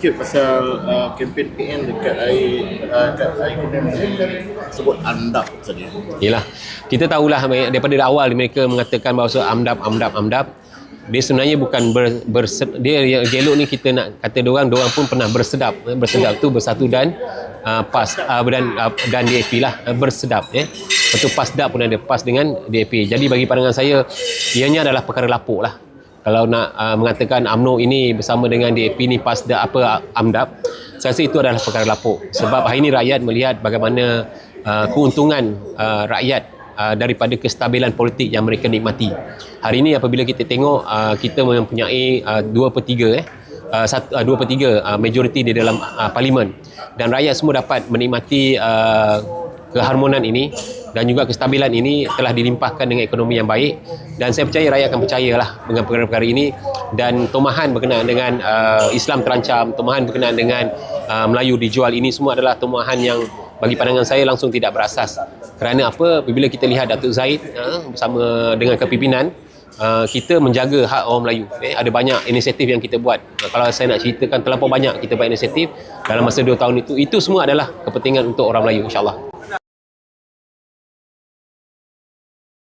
Sikit pasal uh, kempen PN dekat air uh, dekat sebut andap saja. Yalah, kita tahulah daripada awal mereka mengatakan bahawa amdap, amdap, amdap. Dia sebenarnya bukan ber, berse- dia yang gelok ni kita nak kata diorang, diorang pun pernah bersedap. Eh, Bersedap tu bersatu dan uh, pas uh, dan uh, dan DAP lah uh, bersedap eh. Lepas tu PASDAP pun ada PAS dengan DAP. Jadi bagi pandangan saya ianya adalah perkara lapuk lah. Kalau nak uh, mengatakan AMNO ini bersama dengan DAP ni PASDA apa AMDAP, saya rasa itu adalah perkara lapuk. Sebab hari ini rakyat melihat bagaimana uh, keuntungan uh, rakyat uh, daripada kestabilan politik yang mereka nikmati. Hari ini apabila kita tengok uh, kita mempunyai uh, 2 per 3 eh uh, satu, uh, 2 per 3 uh, majoriti di dalam uh, parlimen dan rakyat semua dapat menikmati uh, keharmonan ini dan juga kestabilan ini telah dilimpahkan dengan ekonomi yang baik dan saya percaya rakyat akan percayalah dengan perkara-perkara ini dan tomahan berkenaan dengan uh, Islam terancam, tomahan berkenaan dengan uh, Melayu dijual ini semua adalah tomahan yang bagi pandangan saya langsung tidak berasas. Kerana apa? Apabila kita lihat Datuk Zaid uh, bersama dengan kepimpinan Uh, kita menjaga hak orang Melayu. Eh, ada banyak inisiatif yang kita buat. Uh, kalau saya nak ceritakan terlampau banyak kita buat inisiatif dalam masa 2 tahun itu, itu semua adalah kepentingan untuk orang Melayu insyaAllah.